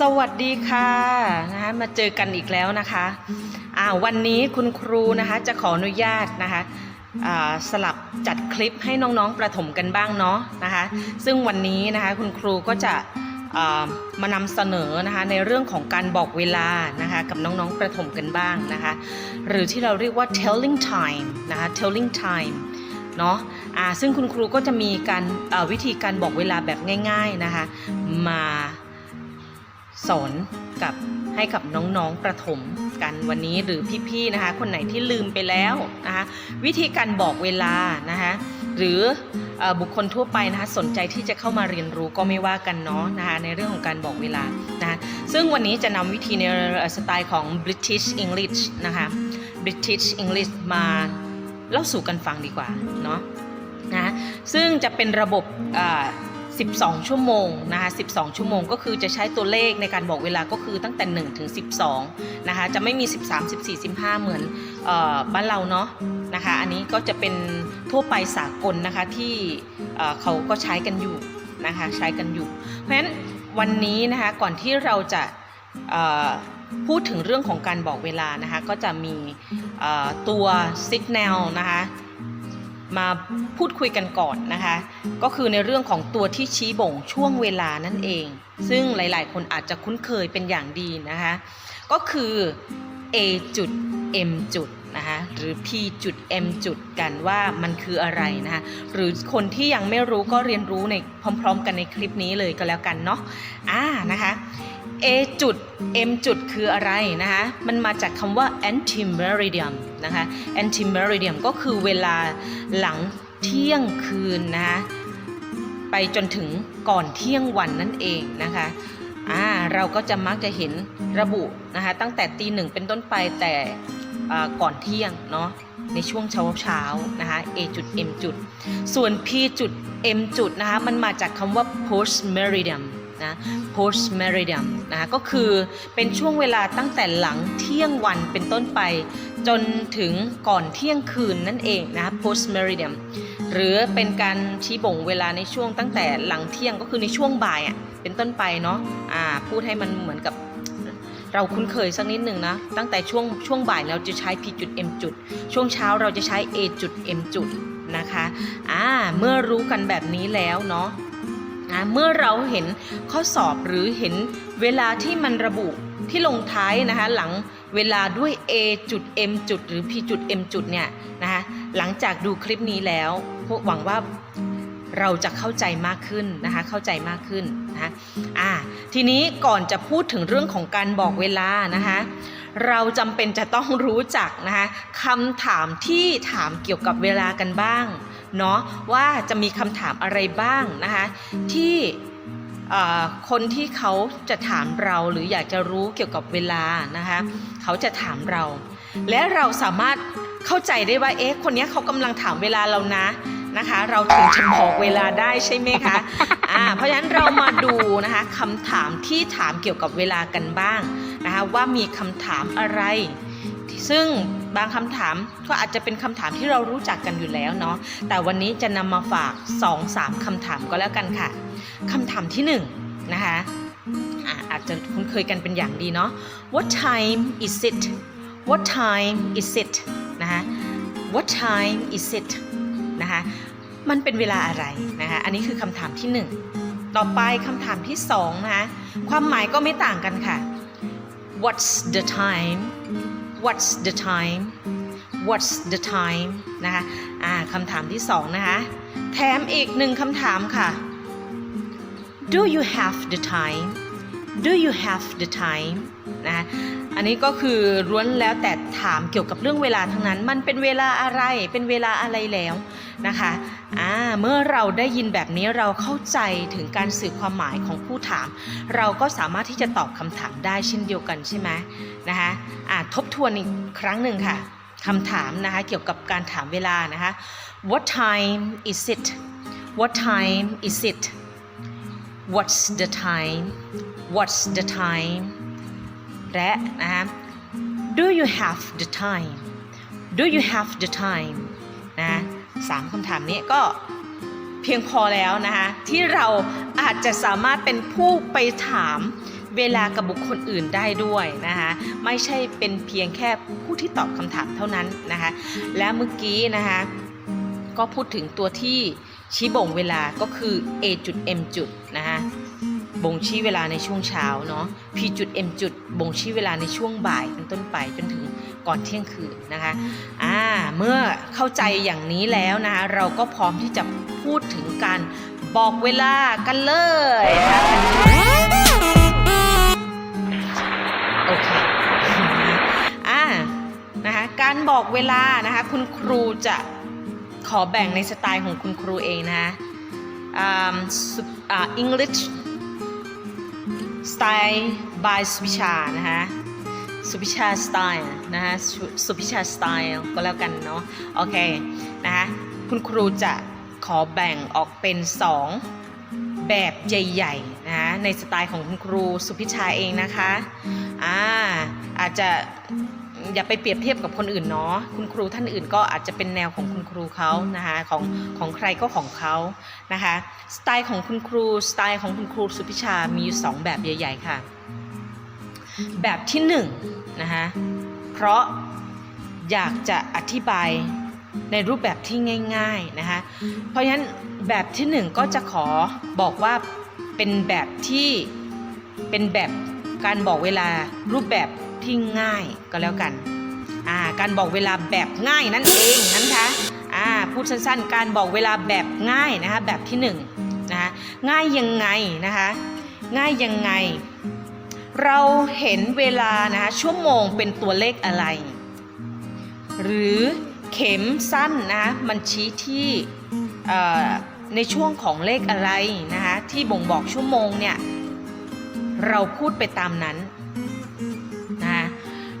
สวัสดีค่ะนะคะมาเจอกันอีกแล้วนะคะอ่าวันนี้คุณครูนะคะจะขออนุญาตนะคะอ่าสลับจัดคลิปให้น้องๆประถมกันบ้างเนาะนะคะซึ่งวันนี้นะคะคุณครูก็จะอ่ามานำเสนอนะคะในเรื่องของการบอกเวลานะคะกับน้องๆประถมกันบ้างนะคะหรือที่เราเรียกว่า telling time นะคะ telling time เนาะอ่าซึ่งคุณครูก็จะมีการวิธีการบอกเวลาแบบง่าย ๆนะคะมา สอนกับให้กับน้องๆประถมกันวันนี้หรือพี่ๆนะคะ คนไหนที่ลืมไปแล้วนะคะวิธีการบอกเวลานะคะหรืออบุคคลทั่วไปนะคะสนใจที่จะเข้ามาเรียนรู้ก็ไม่ว่ากันเนาะนะคะในเรื่องของการบอกเวลานะคะซึ่งวันนี้จะนำวิธีในสไตล์ของ British English นะคะ British English มาเล่าสู่กันฟังดีกว่าเนาะนะซึ่งจะเป็นระบบ 12 ชั่วโมงนะคะ12 ชั่วโมงก็คือจะใช้ตัวเลขในการบอกเวลาก็คือตั้งแต่1ถึง12นะคะจะไม่มี 13 14 15 เหมือนออบ้านเราเนาะนะคะอันนี้ก็จะเป็นทั่วไปสากลนะคะที่เอ่อเขาก็ใช้กันอยู่นะคะใช้กันอยู่ เพราะฉะนั้นวันนี้นะคะก่อนที่เราจะพูดถึงเรื่องของการบอกเวลานะคะก็จะมีตัว Signal นะคะ มาพูดคุยกันก่อนนะคะ ก็คือในเรื่องของตัวที่ชี้บ่งช่วงเวลานั่นเอง ซึ่งหลายๆ คนอาจจะคุ้นเคยเป็นอย่างดีนะคะ ก็คือ A จุด M จุดนะคะหรือ P จุด M จุดกันว่ามันคืออะไรนะคะหรือคนที่ยังไม่รู้ก็เรียนรู้ในพร้อม ๆ กันในคลิปนี้เลยก็แล้วกันเนาะอ่านะคะ A จุด M จุดคืออะไรนะคะ มันมาจากคำว่า anti-meridian นะคะ anti-meridian ก็คือเวลาหลังเที่ยงคืนนะคะไปจนถึงก่อนเที่ยงวันนั่นเองนะคะอ่าเราก็จะมักจะเห็นระบุนะคะตั้งแต่ตีหนึ่งเป็นต้นไปแต่ก่อนเที่ยงเนาะในช่วงเช้าเช้านะคะ A จุด M จุด ส่วน P จุด M จุดนะคะมันมาจากคำว่า post meridian นะ post meridian นะคะก็คือเป็นช่วงเวลาตั้งแต่หลังเที่ยงวันเป็นต้นไป จนถึงก่อนเที่ยงคืนนั่นเองนะคะ post meridian หรือเป็นการชี้บ่งเวลาในช่วงตั้งแต่หลังเที่ยงก็คือในช่วงบ่ายอะเป็นต้นไปเนาะอ่าพูดให้มันเหมือนกับเราคุ้นเคยสักนิดหนึ่งนะ ตั้งแต่ช่วงช่วงบ่ายเราจะใช้ P จุด M จุด ช่วงเช้าเราจะใช้ A จุด M จุดนะคะ อ่า เมื่อรู้กันแบบนี้แล้วเนาะ นะเมื่อเราเห็นข้อสอบหรือเห็นเวลาที่มันระบุที่ลงท้ายนะคะหลังเวลาด้วย A จุด M จุดหรือ P จุด M จุดเนี่ยนะคะหลังจากดูคลิปนี้แล้วพวกหวังว่าเราจะเข้าใจมากขึ้นนะคะเข้าใจมากขึ้นนะคะอ่าทีนี้ก่อนจะพูดถึงเรื่องของการบอกเวลานะคะเราจำเป็นจะต้องรู้จักนะคะคำถามที่ถามเกี่ยวกับเวลากันบ้าง เนาะว่าจะมีคำถามอะไรบ้างนะคะที่คนที่เขาจะถามเราหรืออยากจะรู้เกี่ยวกับเวลานะคะเขาจะถามเรา และเราสามารถเข้าใจได้ว่าเอ๊ะคนนี้เขากำลังถามเวลาเรานะนะคะ เราถึงจะบอกเวลาได้ใช่ไหมคะอ่าเพราะฉะนั้นเรามาดูนะคะคำถามที่ถามเกี่ยวกับเวลากันบ้างนะคะว่ามีคำถามอะไร ซึ่ง บางคำถามก็อาจจะเป็นคำถามที่เรารู้จักกันอยู่แล้วเนาะแต่วันนี้จะนำมาฝาก 2-3คำถามก็แล้วกันค่ะคำถามที่1นงนะคะอะอาจจะคุ้นเคยกันเป็นอย่างดีเนาะ What time is it What time is it นะคะ What time is it นะคะมันเป็นเวลาอะไรนะคะอันนี้คือคำถามที่ 1 ต่อไปคำถามที่2นะคะความหมายก็ไม่ต่างกันค่ะ What's the time What's the time What's the time นะคะอ่าคำถามที่สองนะคะ แถมอีกหนึ่งคำถามค่ะ Do you have the time Do you have the time นะอันนี้ก็คือล้วนแล้วแต่ถามเกี่ยวกับเรื่องเวลาทั้งนั้น มันเป็นเวลาอะไรเป็นเวลาอะไรแล้วนะคะอ่าเมื่อเราได้ยินแบบนี้เราเข้าใจถึงการสื่อความหมายของผู้ถาม เราก็สามารถที่จะตอบคำถามได้เช่นเดียวกันใช่ไหมนะคะอ่าทบทวนอีกครั้งหนึ่งค่ะคำถามนะคะเกี่ยวกับการถามเวลานะคะ What time is it What time is it What's the time What's the time และนะคะ Do you have the time Do you have the time นะสามคำถามนี้ก็เพียงพอแล้วนะคะที่เราอาจจะสามารถเป็นผู้ไปถามเวลากับบุคคลอื่นได้ด้วยนะคะไม่ใช่เป็นเพียงแค่ผู้ที่ตอบคำถามเท่านั้นนะคะและเมื่อกี้นะคะก็พูดถึงตัวที่ชี้บ่งเวลาก็คือ A จุด M จุดนะคะ บ่งชี้เวลาในช่วงเช้าเนาะ P จุด M จุดบ่งชี้เวลาในช่วงบ่ายเป็นต้นไปจนถึงก่อนเที่ยงคืนนะคะอ่าเมื่อเข้าใจอย่างนี้แล้วนะคะเราก็พร้อมที่จะพูดถึงการบอกเวลากันเลยนะคะโอเคอ่านะคะการบอกเวลานะคะคุณครูจะขอแบ่งในสไตล์ของคุณครูเองนะอ่าอ่า English สไตล์ by สุพิชานะคะ สุพิชาสไตล์นะคะสุพิชาสไตล์ก็แล้วกันเนาะโอเคนะคะคุณครูจะขอแบ่งออกเป็น 2 แบบใหญ่ๆนะะในสไตล์ของคุณครูสุพิชาเองนะคะอ่าอาจจะ อย่าไปเปรียบเทียบกับคนอื่นเนาะคุณครูท่านอื่นก็อาจจะเป็นแนวของคุณครูเขานะคะของของใครก็ของเขานะคะสไตล์ของคุณครูสไตล์ของคุณครูสุพิชามีอยู่สองแบบใหญ่ ๆ ค่ะ แบบที่หนึ่งนะคะเพราะอยากจะอธิบายในรูปแบบที่ง่าย ๆนะคะเพราะฉะนั้นแบบที่หนึ่งก็จะขอบอกว่าเป็นแบบที่เป็นแบบการบอกเวลารูปแบบ ที่ง่ายก็แล้วกันอ่าการบอกเวลาแบบง่ายนั่นเองนะคะอ่าพูดสั้นๆ การบอกเวลาแบบง่ายนะคะแบบที่หนึ่งนะคะง่ายยังไงนะคะง่ายยังไง เราเห็นเวลานะคะชั่วโมงเป็นตัวเลขอะไร หรือเข็มสั้นนะมันชี้ที่ในช่วงของเลขอะไรนะคะที่บ่งบอกชั่วโมงเนี่ยเราพูดไปตามนั้น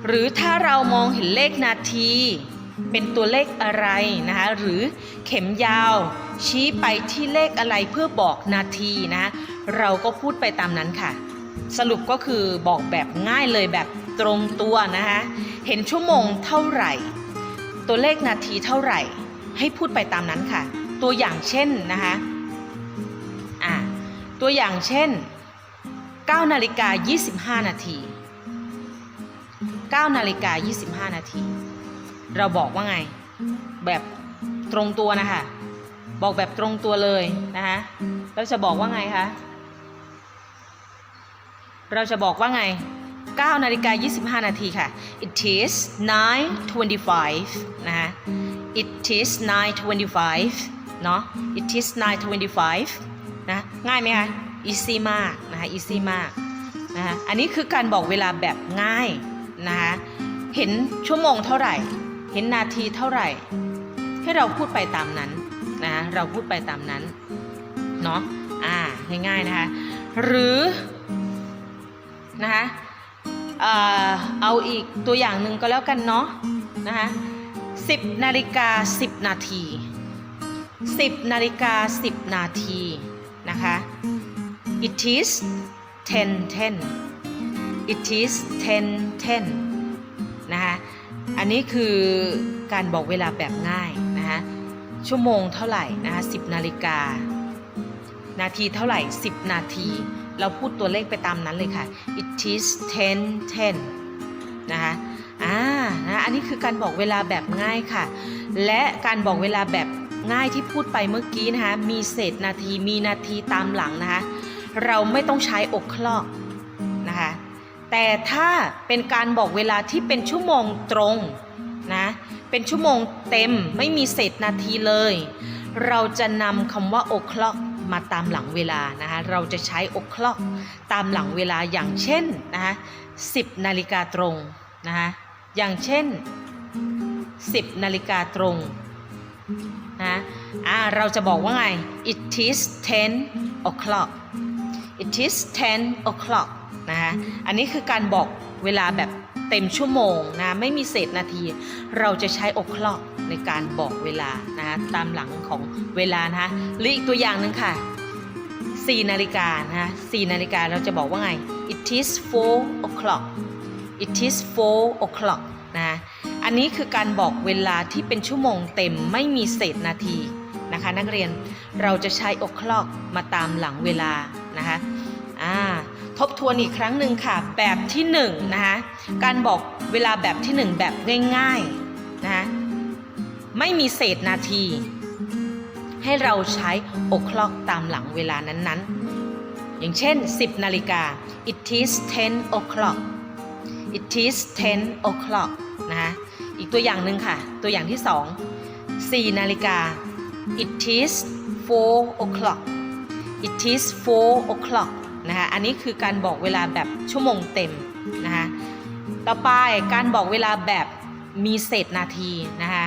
หรือถ้าเรามองเห็นเลขนาที เป็นตัวเลขอะไรนะคะหรือเข็มยาวชี้ไปที่เลขอะไรเพื่อบอกนาทีนะเราก็พูดไปตามนั้นค่ะ สรุปก็คือบอกแบบง่ายเลยแบบตรงตัวนะคะเห็นชั่วโมงเท่าไหร่ ตัวเลขนาทีเท่าไหร่ ให้พูดไปตามนั้นค่ะ ตัวอย่างเช่นนะคะอ่าตัวอย่างเช่น9นาฬิกา25 นาที 9นาฬิกา25 นาที เราบอกว่าไง แบบตรงตัวนะคะ บอกแบบตรงตัวเลยนะคะเราจะบอกว่าไงคะ เราจะบอกว่าไง 9นาฬิกา25 นาทีค่ะ it is 9:25 นะคะ it is 9:25 เนาะ it is 9:25 นะ ง่ายไหมคะ easy มากนะคะ easy มากนะคะอันนี้คือการบอกเวลาแบบง่าย นะคะเห็นชั่วโมงเท่าไหร่ เห็นนาทีเท่าไหร่ ให้เราพูดไปตามนั้นนะเราพูดไปตามนั้นเนาะอ่าง่ายๆนะคะหรือนะคะเอาอีกตัวอย่างหนึ่งก็แล้วกันเนาะนะคะ10นาฬิกา10นาที10นาฬิกา10นาทีนะคะ it is 10 10 it is 10 10 นะคะอันนี้คือการบอกเวลาแบบง่ายนะคะชั่วโมงเท่าไหร่นะคะ10นาฬิกา นาทีเท่าไหร่ 10 นาที เราพูดตัวเลขไปตามนั้นเลยค่ะ it is 10 10นะคะอ่านะอันนี้คือการบอกเวลาแบบง่ายค่ะ และการบอกเวลาแบบง่ายที่พูดไปเมื่อกี้นะคะมีเศษนาทีมีนาทีตามหลังนะคะเราไม่ต้องใช้อกคลอกนะคะ แต่ถ้าเป็นการบอกเวลาที่เป็นชั่วโมงตรงนะเป็นชั่วโมงเต็มไม่มีเศษนาทีเลย เราจะนำคำว่า o'clock มาตามหลังเวลานะคะเราจะใช้ o'clock ตามหลังเวลาอย่างเช่นนะคะ10นาฬิกาตรงนะคะอย่างเช่น 10 นาฬิกาตรงนะอ่าเราจะบอกว่าไง it is 10 o'clock it is 10 o'clock นะคะอันนี้คือการบอกเวลาแบบเต็มชั่วโมงนะไม่มีเศษนาที เราจะใช้ o'clock ในการบอกเวลานะคะตามหลังของเวลานะคะหรืออีกตัวอย่างหนึ่งค่ะ4นาฬิกานะคะ4นาฬิกาเราจะบอกว่าไง it is 4 o'clock it is 4 o'clock นะอันนี้คือการบอกเวลาที่เป็นชั่วโมงเต็มไม่มีเศษนาทีนะคะนักเรียนเราจะใช้ o'clock มาตามหลังเวลานะคะอ่าโทบทวนอีกครั้งหนึ่งค่ะ แบบที่1นงนะคะการบอกเวลาแบบที่ 1 แบบง่ายๆนะคะไม่มีเศษนาที ให้เราใช้ o'clock ตามหลังเวลานั้นๆ อย่างเช่น 10 นาฬิกา it is 10 o'clock it is 10 o'clock นะคะอีกตัวอย่างหนึ่งค่ะ ตัวอย่างที่ 2 4 นาฬิกา it is 4 o'clock it is 4 o'clock นะคะอันนี้คือการบอกเวลาแบบชั่วโมงเต็มนะคะต่อไปการบอกเวลาแบบมีเศษนาทีนะคะ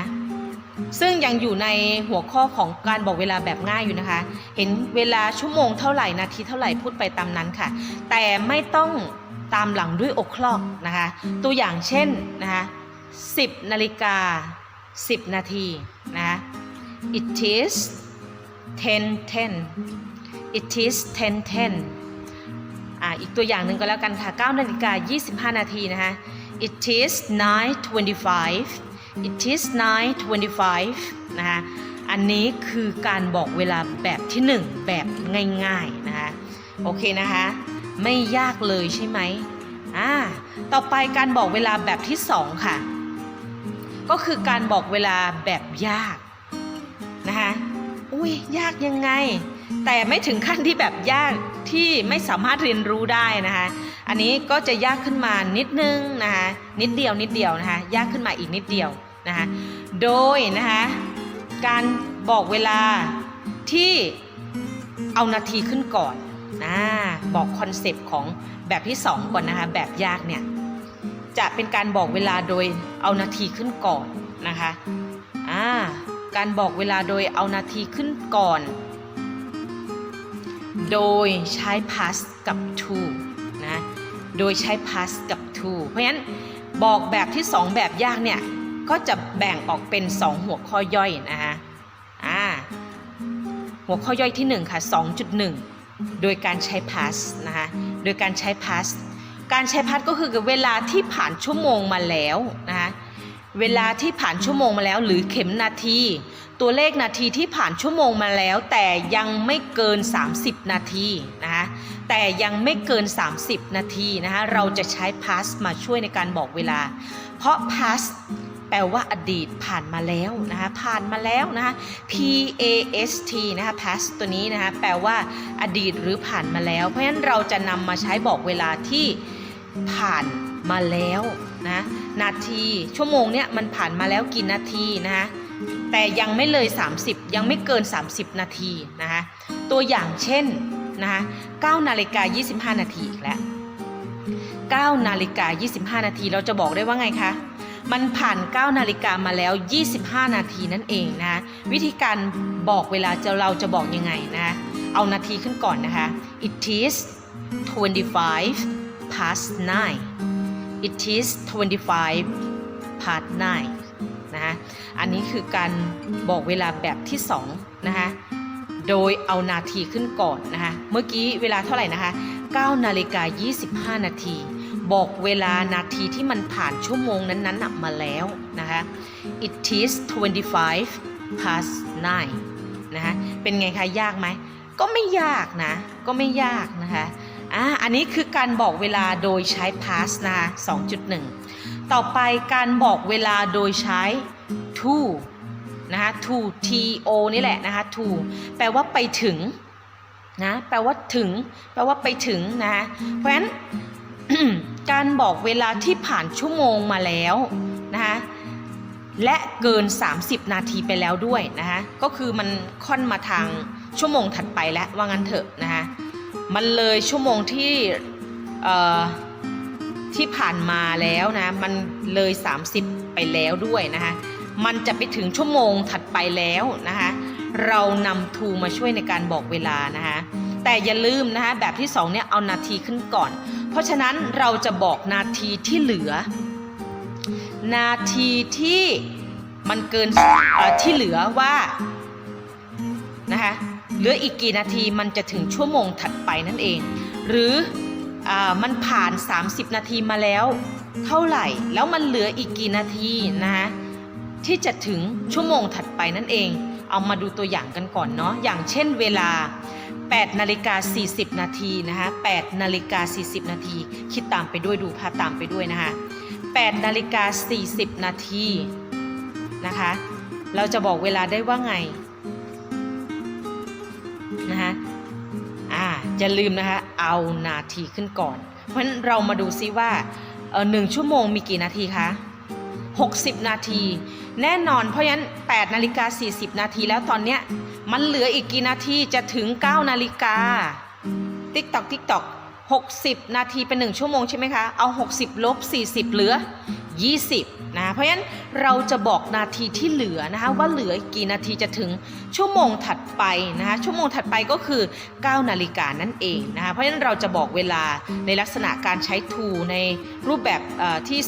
ซึ่งยังอยู่ในหัวข้อของการบอกเวลาแบบง่ายอยู่นะคะ เห็นเวลาชั่วโมงเท่าไหร่นาทีเท่าไหร่พูดไปตามนั้นค่ะ แต่ไม่ต้องตามหลังด้วย o'clock นะคะ ตัวอย่างเช่นนะคะ10นาฬิกา 10 นาทีนะคะ it is 10 10 it is 10 10 อีกตัวอย่างหนึ่งก็แล้วกันค่ะ9นาฬิกา25 นาทีนะคะ it is 9:25 it is 9:25 นะคะอันนี้คือการบอกเวลาแบบที่ 1 แบบง่ายๆนะคะโอเคนะคะ ไม่ยากเลยใช่ไหมอ่าต่อไปการบอกเวลาแบบที่ 2 ค่ะ ก็คือการบอกเวลาแบบยากนะคะอุ้ยยากยังไง แต่ไม่ถึงขั้นที่แบบยากที่ไม่สามารถเรียนรู้ได้นะคะ อันนี้ก็จะยากขึ้นมานิดนึงนะคะนิดเดียวนิดเดียวนะคะยากขึ้นมาอีกนิดเดียวนะคะโดยนะคะการบอกเวลาที่เอานาทีขึ้นก่อนนะบอกคอนเซปต์ของแบบที่ 2 ก่อนนะคะแบบยากเนี่ยจะเป็นการบอกเวลาโดยเอานาทีขึ้นก่อนนะคะอ่าการบอกเวลาโดยเอานาทีขึ้นก่อน โดยใช้ past กับ to นะ โดยใช้ past กับ to เพราะฉะนั้นบอกแบบที่ 2 แบบยากเนี่ย ก็จะแบ่งออกเป็น 2 หัวข้อย่อยนะคะอ่าหัวข้อย่อยที่ 1 ค่ะ 2.1 โดยการใช้ past นะคะโดยการใช้ past การใช้ past ก็คือเวลาที่ผ่านชั่วโมงมาแล้วนะคะ เวลาที่ผ่านชั่วโมงมาแล้วหรือเข็มนาที ตัวเลขนาทีที่ผ่านชั่วโมงมาแล้ว แต่ยังไม่เกิน 30 นาทีนะคะแต่ยังไม่เกิน 30 นาทีนะคะเราจะใช้ past มาช่วยในการบอกเวลา เพราะ past แปลว่าอดีตผ่านมาแล้วนะคะผ่านมาแล้วนะคะ P A S T นะคะ past ตัวนี้นะคะแปลว่าอดีตหรือผ่านมาแล้ว เพราะฉะนั้นเราจะนำมาใช้บอกเวลาที่ผ่านมาแล้ว นะนาทีชั่วโมงเนี่ยมันผ่านมาแล้วกี่นาทีนะคะแต่ยังไม่เลย 30 ยังไม่เกิน 30 นาทีนะคะตัวอย่างเช่นนะคะ9นาฬิกา25 นาทีอีกแล้ว9นาฬิกา25 นาทีเราจะบอกได้ว่าไงคะมันผ่าน 9 นาฬิกามาแล้ว 25 นาทีนั่นเองนะะวิธีการบอกเวลาจะเราจะบอกยังไงนะะเอานาทีขึ้นก่อนนะคะ it is 25 past 9 it is 25 past 9นะคะอันนี้คือการบอกเวลาแบบที่2นะคะโดยเอานาทีขึ้นก่อนนะคะเมื่อกี้เวลาเท่าไหร่นะคะ9นาฬิกา25 นาที บอกเวลานาทีที่มันผ่านชั่วโมงนั้นๆนมาแล้วนะคะ it is 25 past 9นะคะเป็นไงคะยากไหมก็ไม่ยากนะ ก็ไม่ยากนะคะ อ่าอันนี้คือการบอกเวลาโดยใช้ past นะ2.1 ต่อไปการบอกเวลาโดยใช้ to นะคะ to t o นี่แหละนะคะ to แปลว่าไปถึงนะแปลว่าถึง แปลว่าไปถึงนะเพราะฉะนั้นการบอกเวลาที่ผ่านชั่วโมงมาแล้วนะคะและเกิน 30 นาทีไปแล้วด้วยนะคะก็คือมันค่อนมาทางชั่วโมงถัดไปแล้วว่างั้นเถอะนะคะ มันเลยชั่วโมงที่ที่ผ่านมาแล้วนะ มันเลย 30 ไปแล้วด้วยนะคะ มันจะไปถึงชั่วโมงถัดไปแล้วนะคะ เรานำทูมาช่วยในการบอกเวลานะคะแต่อย่าลืมนะคะแบบที่2เนี่ยเอานาทีขึ้นก่อน เพราะฉะนั้นเราจะบอกนาทีที่เหลือ นาทีที่มันเกินที่เหลือว่านะคะ ลืออีกกี่นาทีมันจะถึงชั่วโมงถัดไปนั่นเอง หรืออามันผ่าน 30 นาทีมาแล้ว เท่าไหร่แล้วมันเหลืออีกกี่นาทีนะคะที่จะถึงชั่วโมงถัดไปนั่นเอง เอามาดูตัวอย่างกันก่อนเนาะอย่างเช่นเวลา8นาฬิกา40 นาทีนะคะ8นาฬิกา40 นาทีคิดตามไปด้วยดูภาพตามไปด้วยนะคะ8นาฬิกา40 นาทีนะคะ เราจะบอกเวลาได้ว่าไง นะคะอ่าอย่าลืมนะคะเอานาทีขึ้นก่อน เพราะฉะนั้นเรามาดูซิว่าเออหนึ่งชั่วโมงมีกี่นาทีคะ60 นาที แน่นอนเพราะฉะนั้น8นาฬิกา40 นาทีแล้วตอนเนี้ยมันเหลืออีกกี่นาทีจะถึง 9 นาฬิกาติ๊กตอกติ๊กตอก 60 นาทีเป็น 1 ชั่วโมงใช่ไหมคะ เอา 60 ลบ 40 เหลือ 20 นะ เพราะฉะนั้นเราจะบอกนาทีที่เหลือนะคะว่าเหลือกี่นาทีจะถึงชั่วโมงถัดไปนะคะชั่วโมงถัดไปก็คือ 9 นาฬิกานั่นเองนะคะเพราะฉะนั้นเราจะบอกเวลาในลักษณะการใช้ to ในรูปแบบเอ่อที่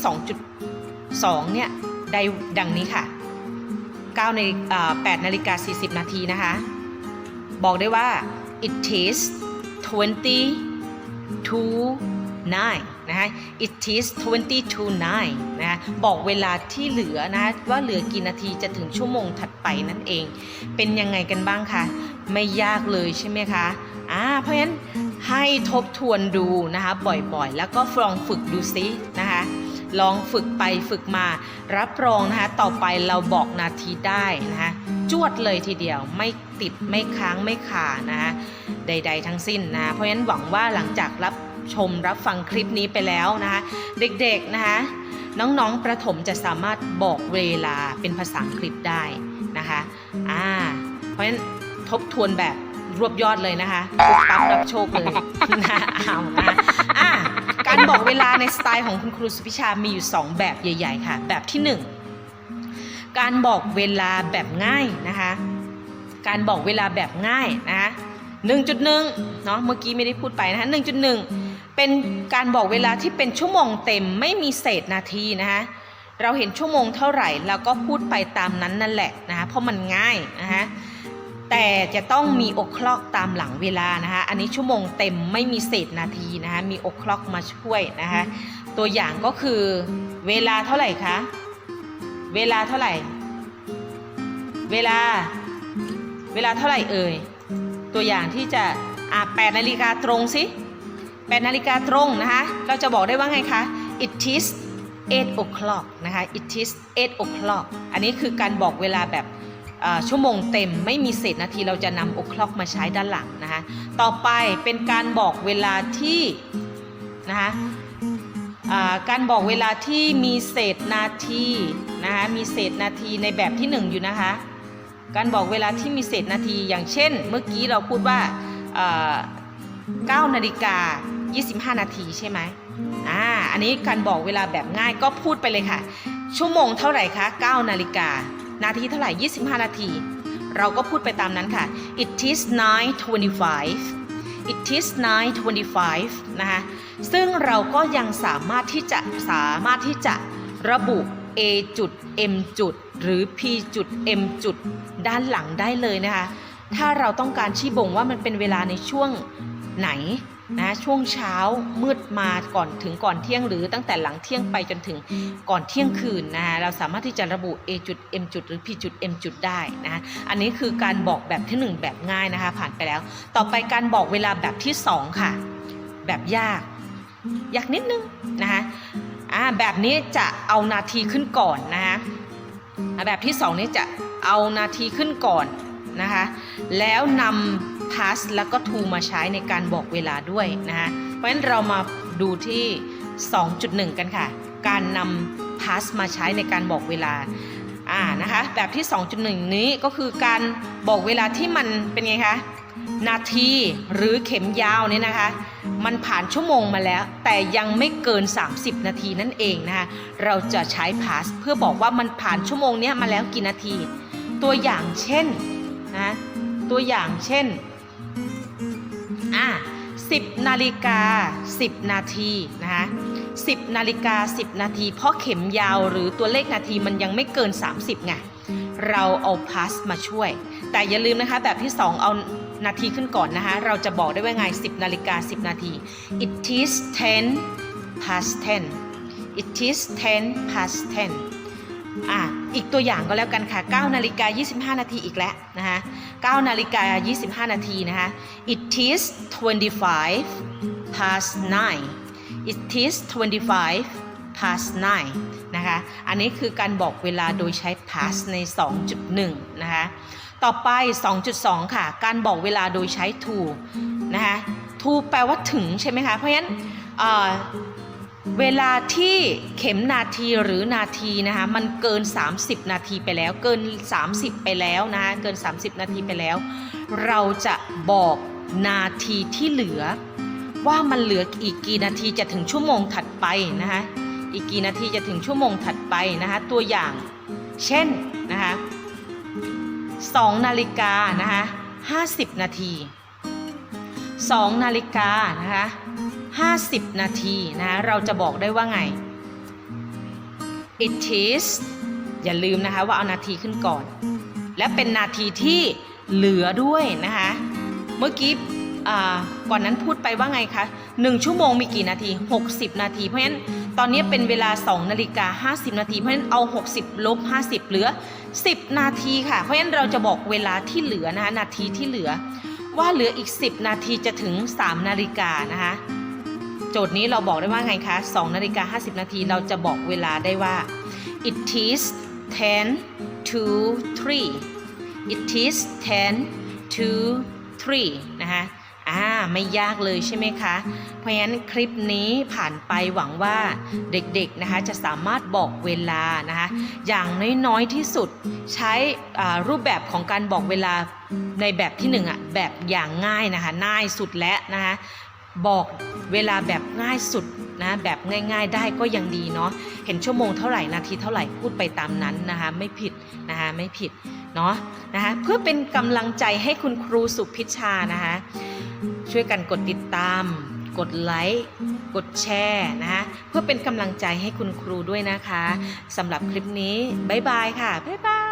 2.2 เนี่ยได้ดังนี้ค่ะ9ใน8นาฬิกา40 นาทีนะคะ บอกได้ว่า it is 20 to 9นะคะ it is 20 to 9นะคะบอกเวลาที่เหลือนะว่าเหลือกี่นาทีจะถึงชั่วโมงถัดไปนั่นเอง เป็นยังไงกันบ้างคะไม่ยากเลยใช่ไหมคะอ่าเพราะฉะนั้นให้ทบทวนดูนะคะบ่อยๆ แล้วก็ลองฝึกดูซินะคะ ลองฝึกไปฝึกมา รับรองนะคะ ต่อไปเราบอกนาทีได้นะคะจวดเลยทีเดียวไม่ติดไม่ค้างไม่ขานะคะใด ๆ ทั้งสิ้นนะ เพราะฉะนั้นหวังว่าหลังจากรับชมรับฟังคลิปนี้ไปแล้วนะคะเด็กๆนะคะน้องๆประถมจะสามารถบอกเวลาเป็นภาษาอังกฤษได้นะคะอ่าเพราะฉะนั้นทบทวนแบบรวบยอดเลยนะคะปุ๊บปั๊บรับโชคเลยนะเอานะอะการ บอกเวลาในสไตล์ของคุณครูสุพิชามีอยู่ 2 แบบใหญ่ ๆ ค่ะ แบบที่ 1 การบอกเวลาแบบง่ายนะคะ การบอกเวลาแบบง่ายนะคะ1.1เนาะเมื่อกี้ไม่ได้พูดไปนะคะ1.1 เป็นการบอกเวลาที่เป็นชั่วโมงเต็มไม่มีเศษนาทีนะคะเราเห็นชั่วโมงเท่าไหร่เราก็พูดไปตามนั้นนั่นแหละนะคะเพราะมันง่ายนะคะ แต่จะต้องมีอกคลอกตามหลังเวลานะคะอันนี้ชั่วโมงเต็มไม่มีเศษนาทีนะคะมีอกคลอกมาช่วยนะคะตัวอย่างก็คือเวลาเท่าไหร่คะเวลาเท่าไหร่ เวลาเวลาเท่าไหร่เอ่ยตัวอย่างที่จะอะ8นาฬิกาตรงสิ8นาฬิกาตรงนะคะเราจะบอกได้ว่าไงคะ it is 8 o'clock นะคะ it is 8 o'clock อันนี้คือการบอกเวลาแบบเอ่อ ชั่วโมงเต็มไม่มีเศษนาทีเราจะนำ o'clock มาใช้ด้านหลังนะคะต่อไปเป็นการบอกเวลาที่นะคะการบอกเวลาที่มีเศษนาทีนะคะมีเศษนาทีในแบบที่หนึ่งอยู่นะคะการบอกเวลาที่มีเศษนาทีอย่างเช่น เมื่อกี้เราพูดว่าเอ่อ9นาฬิกา25 นาทีใช่ไหมอ่าอันนี้การบอกเวลาแบบง่ายก็พูดไปเลยค่ะ ชั่วโมงเท่าไหร่คะ9นาฬิกา นาทีเท่าไหร่ 25 นาที เราก็พูดไปตามนั้นค่ะ it is 9:25 it is 9:25 นะคะ ซึ่งเราก็ยังสามารถที่จะสามารถที่จะระบุ A จุด M จุด หรือ P จุด M จุด ด้านหลังได้เลยนะคะ ถ้าเราต้องการชี้บ่งว่ามันเป็นเวลาในช่วงไหน นะช่วงเช้ามืดมาก่อนถึงก่อนเที่ยงหรือตั้งแต่หลังเที่ยงไปจนถึงก่อนเที่ยงคืนนะคะเราสามารถที่จะระบุ A จุด M จุดหรือ P จุด M จุดได้นะคะอันนี้คือการบอกแบบที่หนึ่งแบบง่ายนะคะผ่านไปแล้ว ต่อไปการบอกเวลาแบบที่สองค่ะ แบบยาก ยากนิดนึงนะคะอ่าแบบนี้จะเอานาทีขึ้นก่อนนะคะอ่าแบบที่สองนี้จะเอานาทีขึ้นก่อน นะคะ แล้วนำ past แล้วก็ to มาใช้ในการบอกเวลาด้วยนะคะเพราะฉะนั้นเรามาดูที่ 2.1 กันค่ะ การนำ past มาใช้ในการบอกเวลาอ่านะคะแบบที่ 2.1 นี้ก็คือการบอกเวลาที่มันเป็นไงคะนาทีหรือเข็มยาวเนี่ยนะคะ มันผ่านชั่วโมงมาแล้ว แต่ยังไม่เกิน 30 นาทีนั่นเองนะคะเราจะใช้ past เพื่อบอกว่ามันผ่านชั่วโมงนี้มาแล้วกี่นาที ตัวอย่างเช่น นะตัวอย่างเช่นอะ10นาฬิกา 10 นาทีนะคะ10นาฬิกา 10 นาที เพราะเข็มยาวหรือตัวเลขนาทีมันยังไม่เกิน 30ไงเราเอา past มาช่วย แต่อย่าลืมนะคะแบบที่ 2 เอานาทีขึ้นก่อนนะคะ เราจะบอกได้ว่าไง 10นาฬิกา 10 นาที it is 10 past 10 it is 10 past 10อะ อีกตัวอย่างก็แล้วกันค่ะ9นาฬิกา25 นาทีอีกแล้วนะคะ9นาฬิกา25 นาทีนะคะ it is 25 past 9 it is 25 past 9นะคะอันนี้คือการบอกเวลาโดยใช้ past ใน 2.1 นะคะต่อไป 2.2 ค่ะ การบอกเวลาโดยใช้ to นะคะ to แปลว่าถึงใช่ไหมคะ เพราะฉะนั้น เวลาที่เข็มนาทีหรือนาทีนะคะมันเกิน 30 นาทีไปแล้ว เกิน 30 ไปแล้วนะคะเกิน 30 นาทีไปแล้ว เราจะบอกนาทีที่เหลือ ว่ามันเหลืออีกกี่นาทีจะถึงชั่วโมงถัดไปนะคะอีกกี่นาทีจะถึงชั่วโมงถัดไปนะคะตัวอย่างเช่นนะคะ2นาฬิกานะคะ50นาที2นาฬิกานะคะ 50 นาทีนะเราจะบอกได้ว่าไง it is อย่าลืมนะคะว่าเอานาทีขึ้นก่อน และเป็นนาทีที่เหลือด้วยนะคะ เมื่อกี้ก่อนนั้นพูดไปว่าไงคะ 1 ชั่วโมงมีกี่นาที 60 นาที เพราะฉะนั้นตอนนี้เป็นเวลา 2 นาฬิกา 50 นาที เพราะฉะนั้นเอา 60 ลบ 50 เหลือ 10 นาทีค่ะ เพราะฉะนั้นเราจะบอกเวลาที่เหลือนะคะนาทีที่เหลือ ว่าเหลืออีก 10 นาทีจะถึง 3 นาฬิกานะคะ โจทย์นี้เราบอกได้ว่าไงคะ2นาฬิกา50 นาทีเราจะบอกเวลาได้ว่า it is 10 to 3 it is 10 to 3นะคะอ่าไม่ยากเลยใช่ไหมคะ เพราะฉะนั้นคลิปนี้ผ่านไปหวังว่าเด็กๆนะคะจะสามารถบอกเวลานะคะอย่างน้อยๆที่สุดใช้รูปแบบของการบอกเวลาในแบบที่หนึ่งอะแบบอย่างง่ายนะคะง่ายสุดแล้วนะคะ บอกเวลาแบบง่ายสุดนะแบบง่าย ๆได้ก็ยังดีเนาะเห็นชั่วโมงเท่าไหร่นาทีเท่าไหร่พูดไปตามนั้นนะคะไม่ผิดนะคะไม่ผิดเนาะนะคะเพื่อเป็นกำลังใจให้คุณครูสุพิชานะคะช่วยกันกดติดตาม กดไลค์กดแชร์นะคะเพื่อเป็นกำลังใจให้คุณครูด้วยนะคะสำหรับคลิปนี้บ๊ายบายค่ะบ๊ายบาย